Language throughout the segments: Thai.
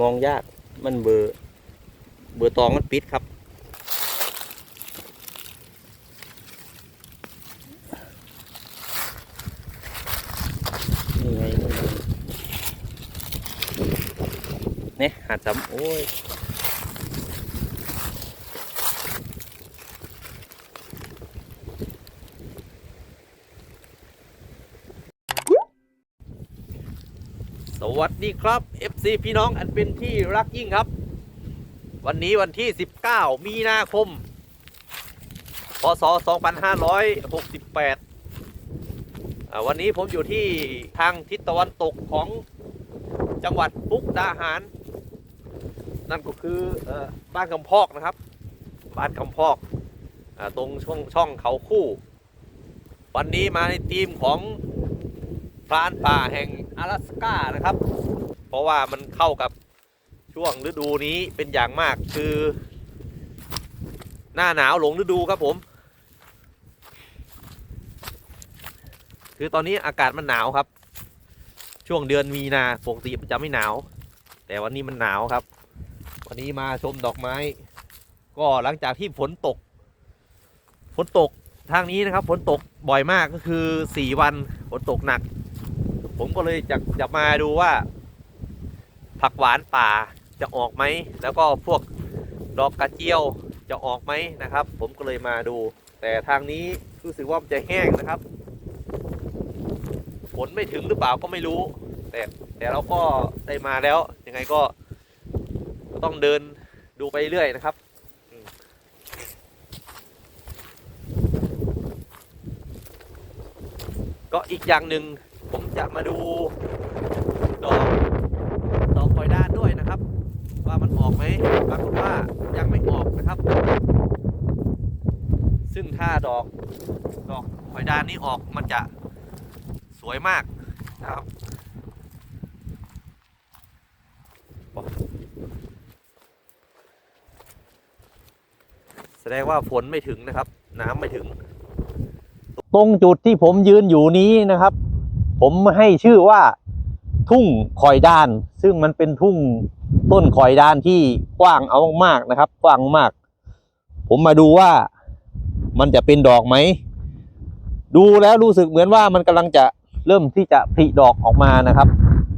มองยากมันเบอร์เบอร์ตองมันปิดครับ นี่ไงเนี่ยหาดซ้ำโอ้ยสวัสดีครับ FC พี่น้องอันเป็นที่รักยิ่งครับ วันนี้วันที่ 19 มีนาคม พศ 2568อ่าวันนี้ผมอยู่ที่ทางทิศตะวันตกของจังหวัดมุกดาหาร นั่นก็คือบ้านกำพอกนะครับ บ้านกำพอกอตรงช่องช่องเขาคู่ วันนี้มาในทีมของพรานป่าแห่ง阿拉สกานะครับ เพราะว่ามันเข้ากับช่วงฤดูนี้เป็นอย่างมากคือ หน้าหนาวหลงฤดูครับผม คือตอนนี้อากาศมันหนาวครับ ช่วงเดือนมีนาปกติมันจะไม่หนาว แต่วันนี้มันหนาวครับ วันนี้มาชมดอกไม้ ก็หลังจากที่ฝนตกฝนตกทางนี้นะครับฝนตกบ่อยมากก็คือ 4 วันฝนตกหนัก ผมก็เลยจะจะมาดูว่า ผักหวานป่าจะออกไหม แล้วก็พวกดอกกระเจียวจะออกไหมนะครับ ผมก็เลยมาดู แต่ทางนี้รู้สึกว่ามันจะแห้งนะครับฝนไม่ถึงหรือเปล่าก็ไม่รู้ แต่แต่เราก็ได้มาแล้วยังไงก็ต้องเดินดูไปเรื่อยนะครับก็อีกอย่างหนึ่งผมจะมาดูดอก ดอกคอยด้านด้วยนะครับ ว่ามันออกไหมปรากฏว่ายังไม่ออกนะครับ ซึ่งถ้าดอกดอกคอยด้านนี้ออกมันจะสวยมากนะครับแสดงว่าฝนไม่ถึงนะครับ น้ำไม่ถึง ตรงจุดที่ผมยืนอยู่นี้นะครับ ผมให้ชื่อว่า ทุ่งคอยด้าน ซึ่งมันเป็นทุ่งต้นคอยด้านที่กว้างเอามากๆนะครับ กว้างมาก ผมมาดูว่ามันจะเป็นดอกไหม ดูแล้วรู้สึกเหมือนว่ามันกำลังจะเริ่มที่จะผลิดอกออกมานะครับ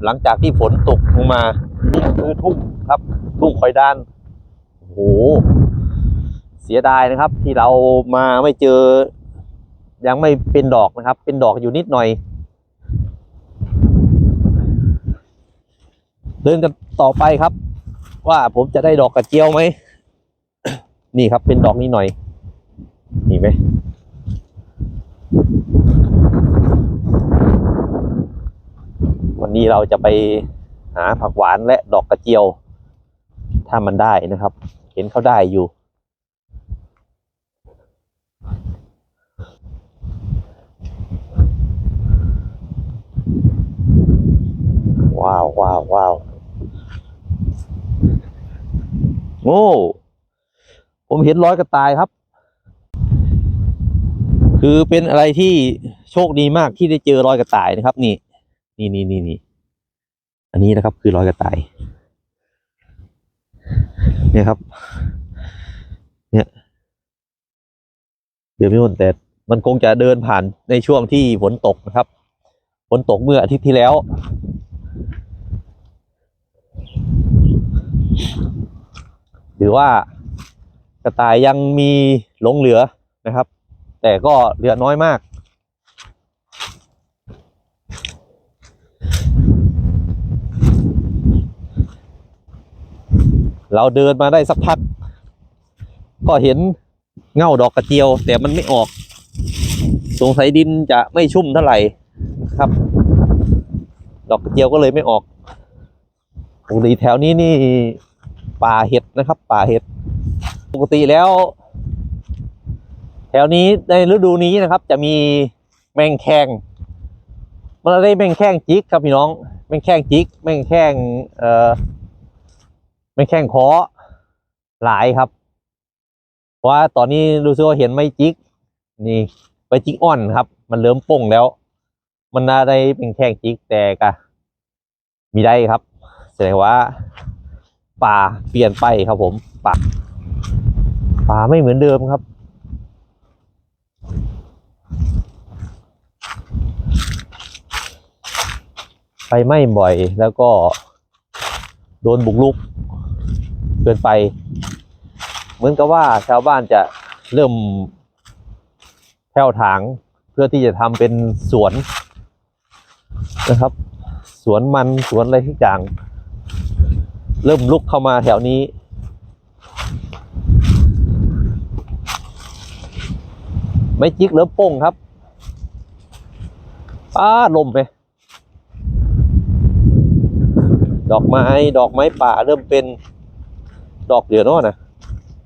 หลังจากที่ฝนตกลงมานี่คือทุ่งครับทุ่งคอยด้านโอ้โหเสียดายนะครับ ที่เรามาไม่เจอ ยังไม่เป็นดอกนะครับ เป็นดอกอยู่นิดหน่อย เดินกันต่อไปครับ ว่าผมจะได้ดอกกระเจียวไหม นี่ครับเป็นดอกนี้หน่อย นี่ไหมวันนี้เราจะไปหาผักหวานและดอกกระเจียว ถ้ามันได้นะครับ เห็นเขาได้อยู่ ว้าวว้าวว้าว โอ้ผมเห็นร้อยกระต่ายครับ คือเป็นอะไรที่โชคดีมากที่ได้เจอรอยกระต่ายนะครับ นี่ นี่นี่นี่นี่อันนี้นะครับ คือรอยกระต่าย เนี่ยครับ เนี่ยเดี๋ยวไม่นแต่มันคงจะเดินผ่านในช่วงที่ฝนตกนะครับฝนตกเมื่ออาทิตย์ที่แล้ว หรือว่ากระต่ายยังมีหลงเหลือนะครับ แต่ก็เหลือน้อยมาก เราเดินมาได้สักพัก ก็เห็นเง่าดอกกระเจียว แต่มันไม่ออก สงสัยดินจะไม่ชุ่มเท่าไหร่ครับ ดอกกระเจียวก็เลยไม่ออกปกติแถวนี้นี่ ป่าเห็ดนะครับ ป่าเห็ด ปกติแล้ว แถวนี้ในฤดูนี้นะครับ จะมีแมงแคงมันได้แมงแคงจิกครับพี่น้อง แมงแคงจิก แมงแคงเอ่อแมงแคงคอหลายครับ เพราะว่าตอนนี้รู้สึกว่าเห็นไม่จิก นี่ไปจิกอ่อนครับ มันเริ่มป่งแล้ว มันน่าได้เป็นแข้งจิกแต่กะมีได้ครับแสดงว่า ป่าเปลี่ยนไปครับผมป่าป่าไม่เหมือนเดิมครับ ไฟไหม้บ่อยแล้วก็ โดนบุกรุกเกินไป เหมือนกับว่าชาวบ้านจะเริ่มแผ่วถางเพื่อที่จะทำเป็นสวนนะครับ สวนมันสวนอะไรทุกอย่าง เริ่มลุกเข้ามาแถวนี้ ไม่จิกเริ่มโป้งครับป้าลมไปดอกไม้ดอกไม้ป่าเริ่มเป็นดอกเหลือเนาะนะ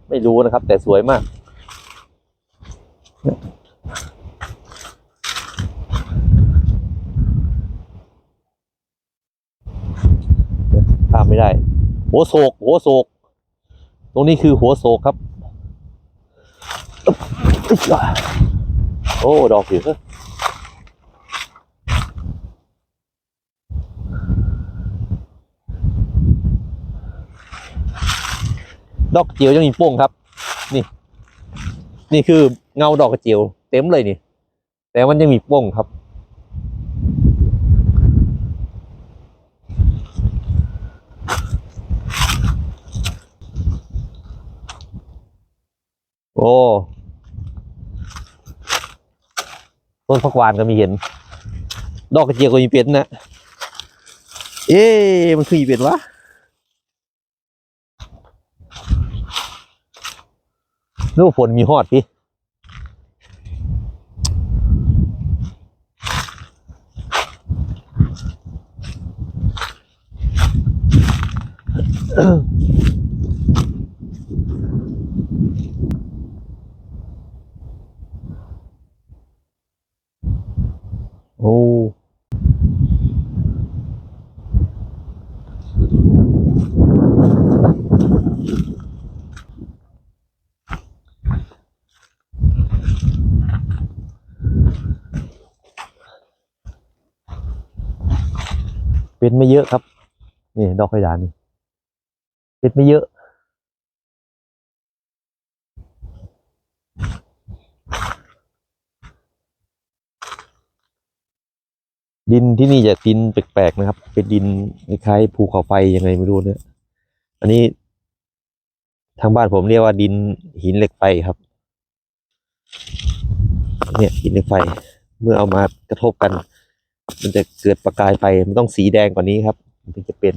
ไม่รู้นะครับ แต่สวยมากข้ามไม่ได้ หัวโศก หัวโศก ตรงนี้คือหัวโศกครับ โอ้ ดอกเหลือดอกเจียวยังมีโป้งครับ นี่ นี่คือเงาดอกกระเจียว เต็มเลยนี่ แต่มันยังมีโป้งครับ อ้ ต้นพักหวานก็มีเห็น ดอกกระเจียวก็มีเป็นนะเอ๊มันคืออีเป็นวะนึกว่าฝนมีฮอดพี่ ไม่เยอะครับ นี่ดอกขยานนี่เป็นไม่เยอะ ดินที่นี่จะดินแปลกๆนะครับ เป็นดินคล้ายภูเขาไฟยังไงไม่รู้เนี่ย อันนี้ทางบ้านผมเรียกว่าดินหินเหล็กไฟครับ เนี่ยหินเหล็กไฟ เมื่อเอามากระทบกัน มันจะเกิดประกายไฟมันต้องสีแดงกว่านี้ครับ มันถึงจะเป็น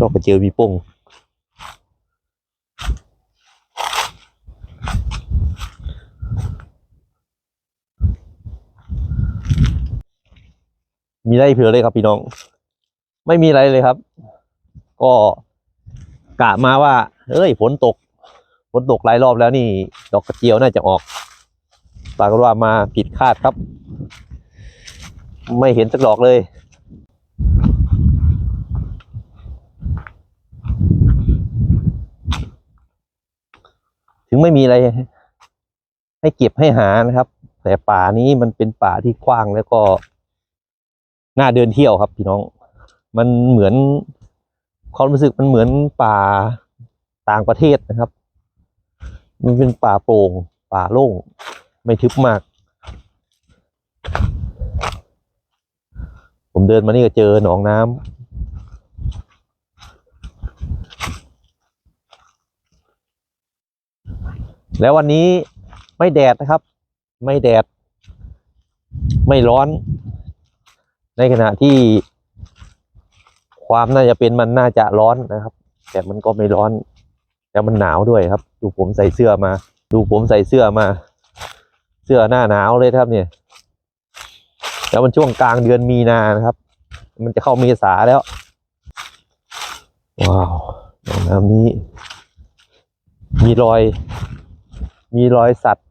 ดอกกระเจียวมีป้งมีอะไรเผื่อเลยครับพี่น้อง ไม่มีอะไรเลยครับ ก็กะมาว่าเอ้ยฝนตกฝนตกหลายรอบแล้วนี่ ดอกกระเจียวน่าจะออก ปรากฏว่ามาผิดคาดครับ ไม่เห็นสักดอกเลย ถึงไม่มีอะไร ให้เก็บให้หานะครับ แต่ป่านี้มันเป็นป่าที่กว้างแล้วก็น่าเดินเที่ยวครับพี่น้อง มันเหมือนความรู้สึกมันเหมือนป่าต่างประเทศนะครับ มันเป็นป่าโปร่ง ป่าโล่ง ไม่ทึบมาก ผมเดินมานี่ก็เจอหนองน้ำแล้ววันนี้ไม่แดดนะครับ ไม่แดด ไม่ร้อน ในขณะที่ความน่าจะเป็นมันน่าจะร้อนนะครับ แต่มันก็ไม่ร้อน แต่มันหนาวด้วยครับ ดูผมใส่เสื้อมา ดูผมใส่เสื้อมา สื้อหน้าหนาวเลยครับเนี่ย แล้วมันช่วงกลางเดือนมีนานะครับ มันจะเข้าเมษาแล้ว ว้าวหนองน้ำนี้ มีรอย มีรอยสัตว์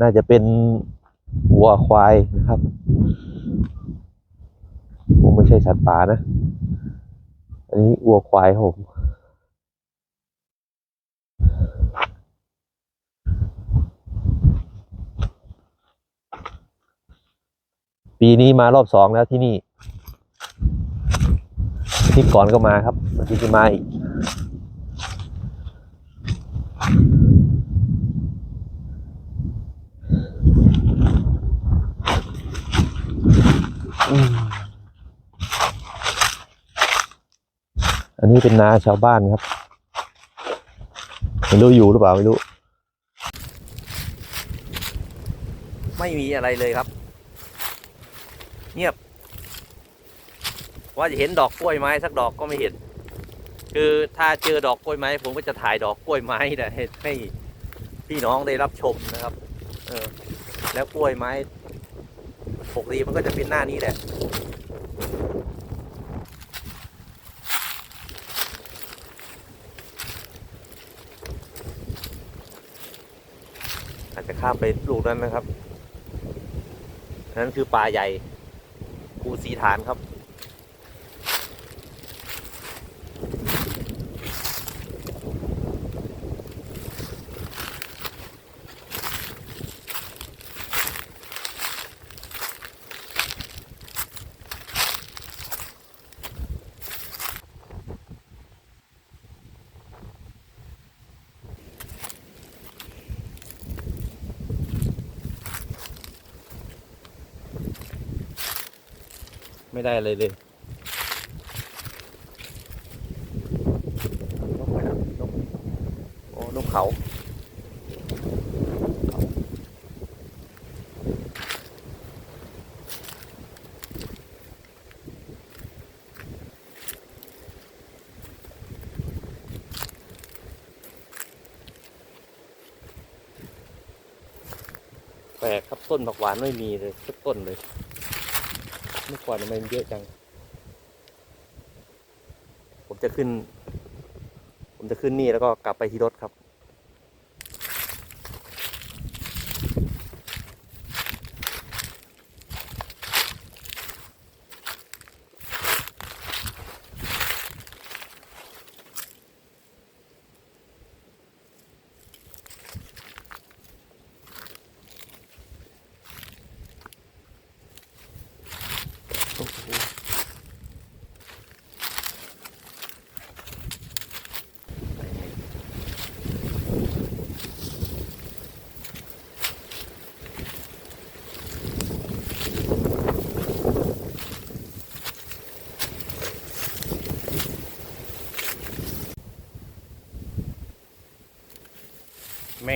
น่าจะเป็นวัวควายนะครับคงไม่ใช่สัตว์ป่านะ อันนี้วัวควายผม ปีนี้มารอบสองแล้วที่นี่ทิตย์ก่อนก็มาครับอาทิตย์ที่มาอีกอันนี้เป็นนาชาวบ้านครับ ไม่รู้อยู่หรือเปล่าไม่รู้ ไม่มีอะไรเลยครับ เงียบ ว่าจะเห็นดอกกล้วยไม้สักดอกก็ไม่เห็น คือถ้าเจอดอกกล้วยไม้ ผมก็จะถ่ายดอกกล้วยไม้นะให้พี่น้องได้รับชมนะครับ เออ แล้วกล้วยไม้ปกติมันก็จะเป็นหน้านี้แหละอาจจะข้ามไปลูกนั้นนะครับนนั้นคือป่าใหญ่ กูสีฐานครับ ไม่ได้เลยเลยนกไปแล้วนกโอ้นกเขาแปลกครับต้นผักหวานไม่มีเลยสักต้นเลย มื่อก่อนทำไมมันเยอะจัง ผมจะขึ้น ผมจะขึ้นนี่แล้วก็กลับไปที่รถครับ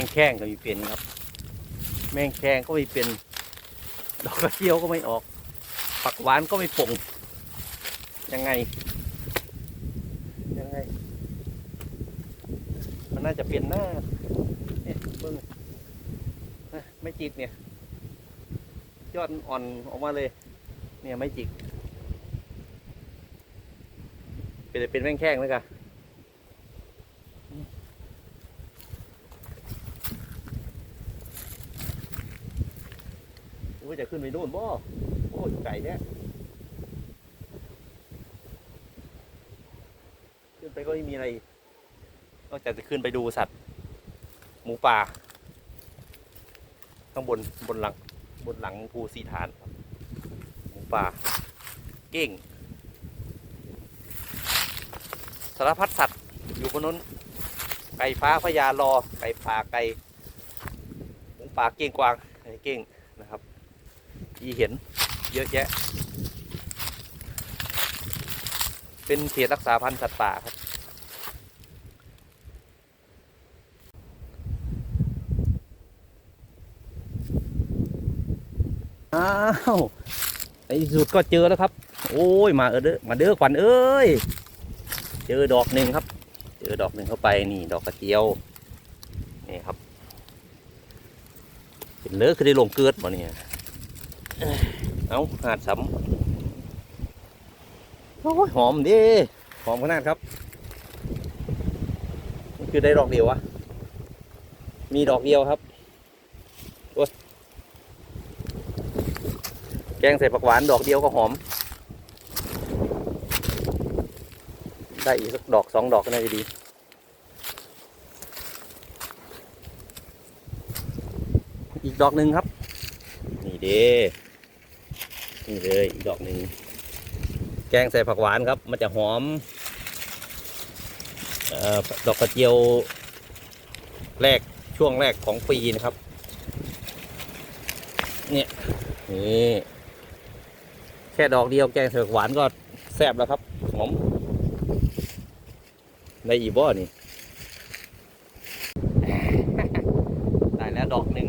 งแข้งก็มีเป็นครับ แมงแข้งก็มีเป็น ดอกกระเจียวก็ไม่ออก ผักหวานก็ไม่ป่งยังไง ยังไง มันน่าจะเป็นหน้าเนี่ยเบิ้งไม่จิกเนี่ย ยอดอ่อนออกมาเลย เนี่ยไม่จิก เป็นเป็นแม่งแข้งเลยกันโอ้ยจะขึ้ นู่นบ่โอ้ยไก่เนี่ยขึ้นไปก็ไม่มีอะไรนอกจากจะขึ้นไปดูสัตว์ หมูป่าข้างบนบนหลังบนหลังภูสีฐานหมูป่า เก้งสารพัดสัตว์อยู่บนนู้นไก่ฟ้าพญารอไก่ป่าไก่หมูป่าเก้งกวางไก่เก้ง นะครับที่เห็นเยอะแยะ เป็นเขตรักษาพันธุ์สัตว์ป่าครับ อ้าวในที่สุดก็เจอแล้วครับ โอ้ยมาเออเด้อมาเด้อขวัญเอ้ย เจอดอกหนึ่งครับ เจอดอกหนึ่งเข้าไปนี่ดอกกระเจียว นี่ครับเห็นเลอะคือได้ลงเกิดบ่เนี่ย เอาหาดสำโอ้ยหอมดิหอมขนาดครับมันคือได้ดอกเดียววะมีดอกเดียวครับโอ้ยแกงใส่ผักหวานดอกเดียวก็หอม ได้อีกสักดอกสองดอกก็น่าจะดีอีกดอกหนึ่งครับ นี่เด้ นี่เลยอีกดอกหนึ่งแกงใส่ผักหวานครับ มันจะหอมออดอกกระเจียวแรกช่วงแรกของปีนะครับ เนี่ยนี่แค่ดอกเดียวแกงใส่ผักหวานก็แซ่บแล้วครับหอมในอีบ่อนี่ได้แล้วดอกหนึ่ง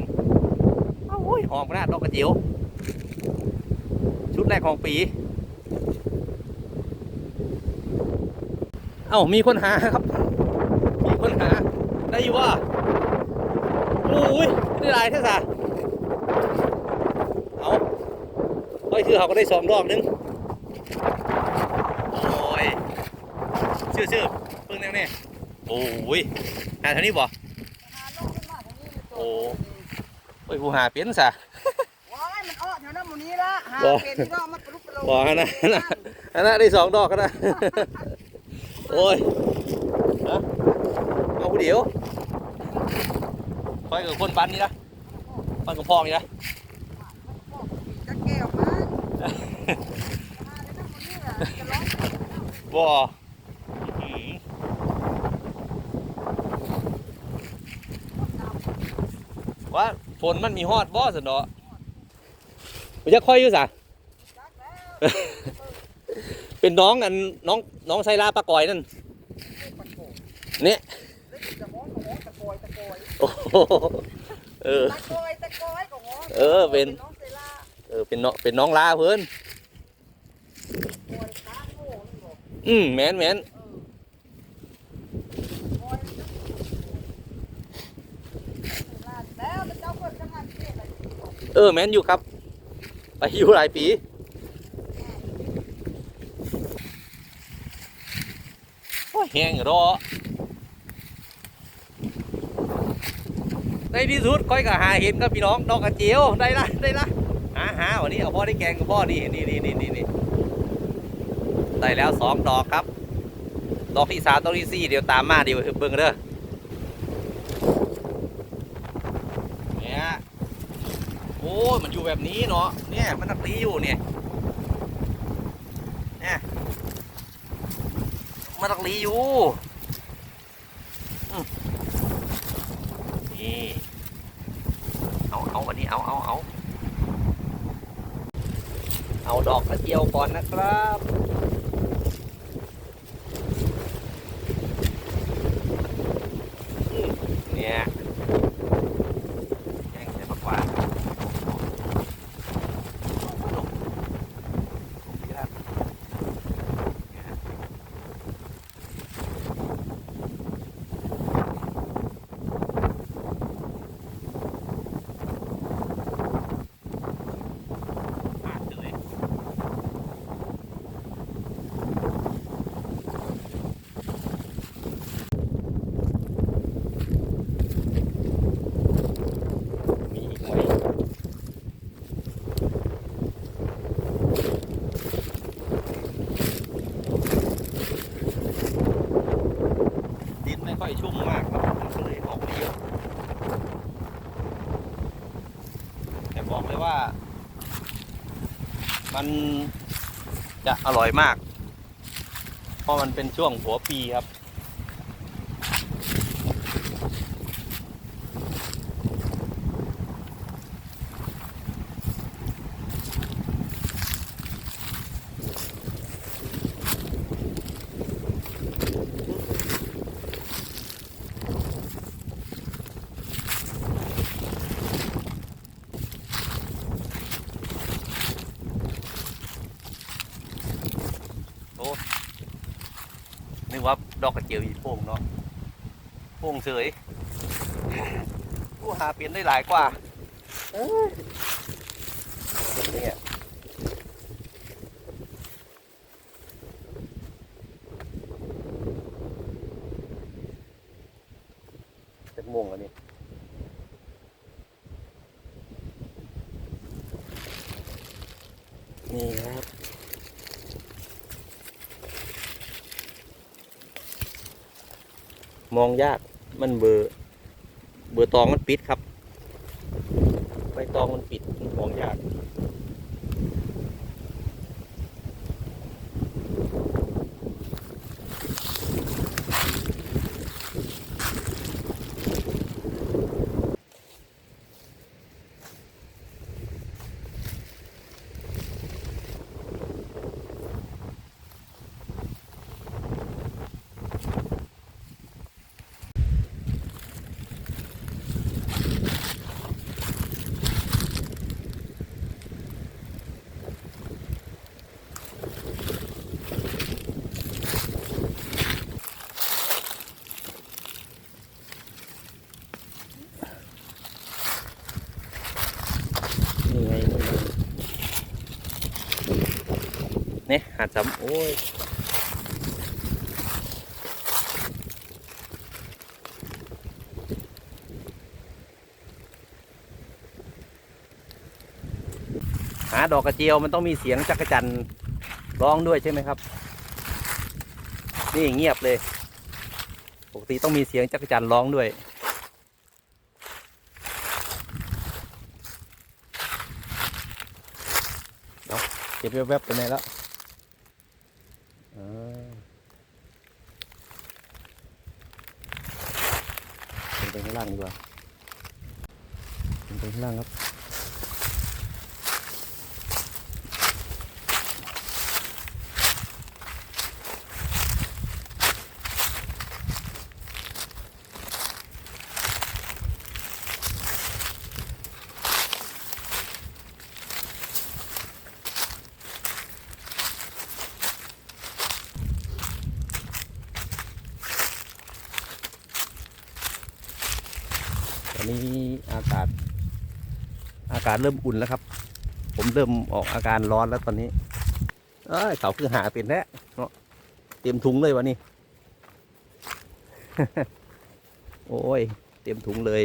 โอ้ยหอมขนาดดอกกระเจียว แรกของปี เอ้ามีคนหาครับ มีคนหา ได้อยู่ว่าโอ้ยได้หลายเท่าสะเอาโอ้ยคือเขาก็ได้สองดอกหนึงโอ้ยชื่อชื่อเพิ่งแนวนี่โอ้ยหาเท่านี้บ่โอ้โอ้ยผู้หาเป็นซะ ว้ายมันอ้อแถวนั้นหมู่ นี้ละหาบ่เป็นที่รอมันปลุกปลุกบ่ฮะนะนะอันนั้นได้สองดอกก็ได้โอ้ยฮะเอาผู้เดียวคอยกับคนปันนี่นะปันกับพ่อนี่นะจะแก้วมาหาในนั้นหมู่นี้ล่ะจะร้องบ่อื้อหือว่าฝนมันมีฮอดบ่สันเนาะ มัจะค่อยอยู่สะเป็นน้องอันน้องน้องไซลาปะกอยนั่นเนี่ยโอ้เออเออเป็นเออเป็นน้องเป็นน้องลาเพื่อนอืมแมนแมนเออแมนอยู่ครับ ไปอยู่หลายปีโอ้ยแห้งรอในที่สุดก้อยก็หาเห็นครับพี่น้องดอกกระเจียวได้ละได้ละหาหาวันนี้เอาพ่อได้แกงกับพ่อนี่นี่นี่นี่นี่นี่ได้แล้วสองดอกครับ ดอกที่สามดอกที่สี่เดี๋ยวตามมาเดี๋ยวเบิ่งเด้อเนี่ยโอ้ย มันอยู่แบบนี้เนาะเนี่ยมันตักลีอยู่เนี่ยเนี่ยมันตักลีอยู่นี่เอาเอาวันนี้เอาเอาเอาเอาดอกกระเจียวก่อนนะครับ เนี่ยแกงใส่ผักหวานมีอีกไหมดินไม่ค่อยชุ่มมากครับมันก็เลยออกไม่เยอะแต่ บอกเลยว่า มันจะอร่อยมาก เพราะมันเป็นช่วงหัวปีครับ นึกว่าด อกกระเจียวอีโป่งเนาะโป่งเฉยผู้หาเปลี่ยนได้หลายกว่าเนี่ยจะม่วงแล้วนี่นี่ มองยากมันเบอร์เบอร์ตองมันปิดครับ ใบตองมันปิดมันมองยากานซ้ำโอ้ยหาดอกกระเจียวมันต้องมีเสียงจักรจันร้องด้วยใช่ไหมครับ นี่เงียบเลย ปกติต้องมีเสียงจักรจันร้องด้วยเอาเก็บแวบๆไปไหนแล้ว อ่าลงไปข้างล่างดีกว่าลงไปข้างล่างครับ ตอนนี้อากาศ อา กาศเริ่มอุ่นแล้วครับ ผมเริ่มออกอาการร้อนแล้วตอนนี้เอ้ยเขาคือหาเป็นแท้เนาะเตรียมถุงเลยวะนี่ โอ้ย เตรียมถุงเลย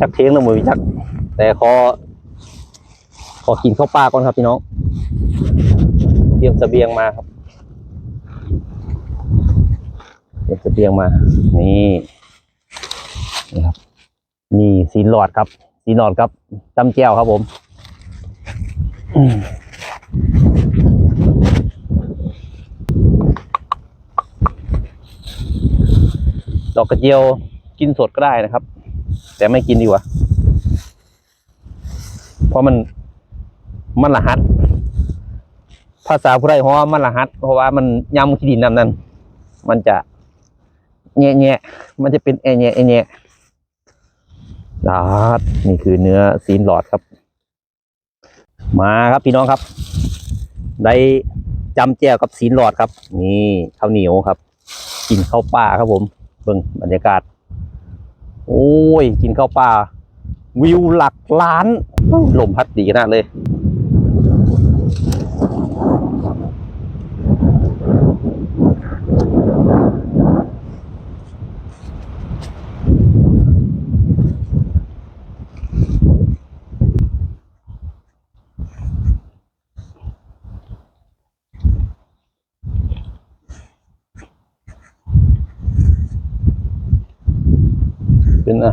จักเทงแล้วมือจัก แต่ขอขอกินข้าวปลาก่อนครับพี่น้องเตรียมเสบียงมาครับเก็บเสบียงมา นี่นี่ครับ นี่สีหลอดครับสีหลอดครับจำแก้วครับผมดอกกระเจียวกินสดก็ได้นะครับ แต่ไม่กินดีกว่า เพราะมันมันละหัดภาษาผู้ใดเพราะว่ามันละหัด เพราะว่ามันยำขี้ดินน้ำนั้น มันจะแง่แง่ๆมันจะเป็นแอแง่แอแง่ ลาดนี่คือเนื้อซีนหลอดครับ มาครับพี่น้องครับ ได้จำแจ้วกับซีนหลอดครับ นี่ข้าวเหนียวครับ กินข้าวป่าครับผมเบิ่งบรรยากาศ โอ้ย กินข้าวป่า วิวหลักล้านลมพัดดีขนาดเลย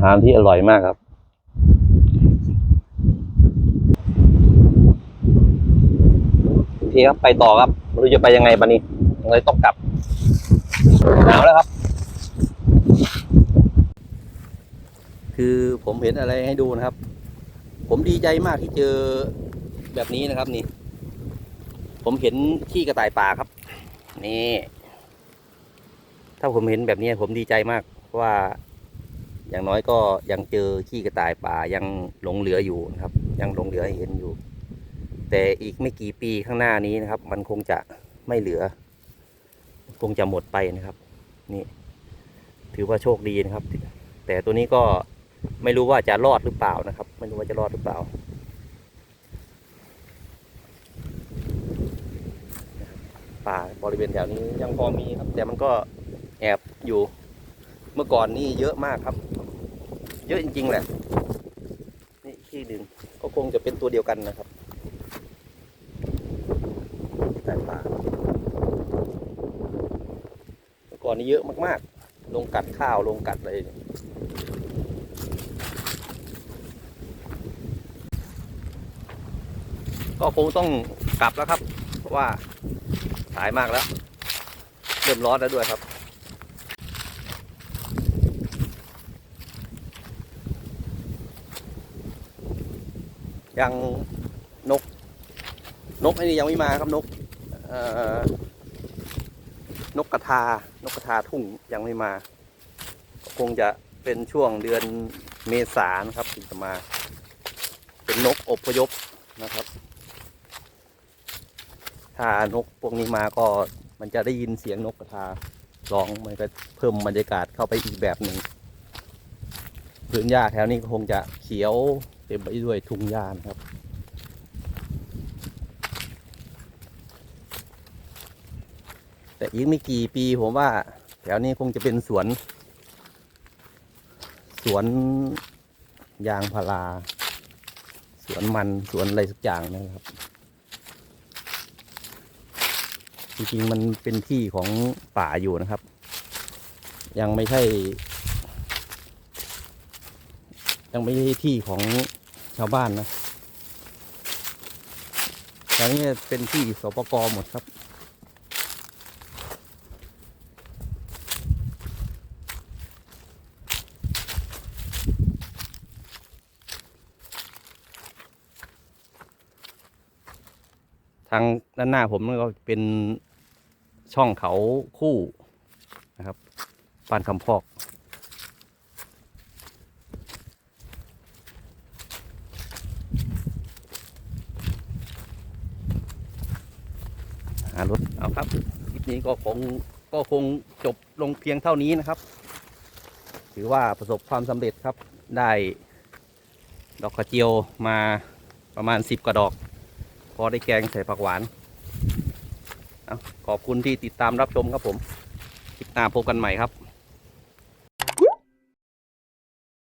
หารที่อร่อยมากครับโอเครับไปต่อครับไม่รู้จะไปยังไงบันนี้เลยต้องกลับหนาวแล้วครับ คือผมเห็นอะไรให้ดูนะครับ ผมดีใจมากที่เจอแบบนี้นะครับนี่ ผมเห็นขี้กระต่ายป่าครับ นี่ ถ้าผมเห็นแบบนี้ผมดีใจมากเพราะว่า อย่างน้อยก็ยังเจอขี้กระต่ายป่ายังหลงเหลืออยู่นะครับ ยังหลงเหลือหเห็นอยู่ แต่อีกไม่กี่ปีข้างหน้านี้นะครับ มันคงจะไม่เหลือ คงจะหมดไปนะครับ นี่ ถือว่าโชคดีนะครับ แต่ตัวนี้ก็ไม่รู้ว่าจะรอดหรือเปล่านะครับ ไม่รู้ว่าจะรอดหรือเปล่าป่าบริเวณแถวนี้ยังพอมีครับ แต่มันก็แอบอยู่เมื่อก่อนนี่เยอะมากครับ เยอะจริงๆแหละ นี่ที่หนึ่งก็คงจะเป็นตัวเดียวกันนะครับแต่ป่าก่อนนี่เยอะมากๆ ลงกัดข้าวลงกัดอะไรก็คงต้องกลับแล้วครับ เพราะว่าสายมากแล้ว เริ่มร้อนแล้วด้วยครับ ยังนก นกไอ้นี่ยังไม่มาครับนกนกกระทา นกกระทาทุ่งยังไม่มา คงจะเป็นช่วงเดือนเมษานะครับถึงจะมา เป็นนกอบพยพนะครับ ถ้านกพวกนี้มาก็มันจะได้ยินเสียงนกกระทาร้องมันก็เพิ่มบรรยากาศเข้าไปอีกแบบหนึ่งพื้นหญ้าแถวนี้ก็คงจะเขียว เต็มไปด้วยทุ่งยานครับ แต่อีกไม่กี่ปีผมว่า แถวนี้คงจะเป็นสวน สวนยางพาราสวนมันสวนอะไรสักอย่างนะครับ จริงๆมันเป็นที่ของป่าอยู่นะครับ ยังไม่ใช่ ยังไม่ใช่ที่ของชาวบ้านนะแถวนี้เป็นที่สปกหมดครับ ทางด้านหน้าผมก็เป็นช่องเขาคู่นะครับปานคำพอก หารถเอาครับคลิปนี้ ก็คงก็คงจบลงเพียงเท่านี้นะครับ ถือว่าประสบความสำเร็จครับได้ดอกกระเจียวมาประมาณสิบกว่าดอก พอได้แกงใส่ผักหวานขอบคุณที่ติดตามรับชมครับผม คลิปหน้าพบกันใหม่ครับ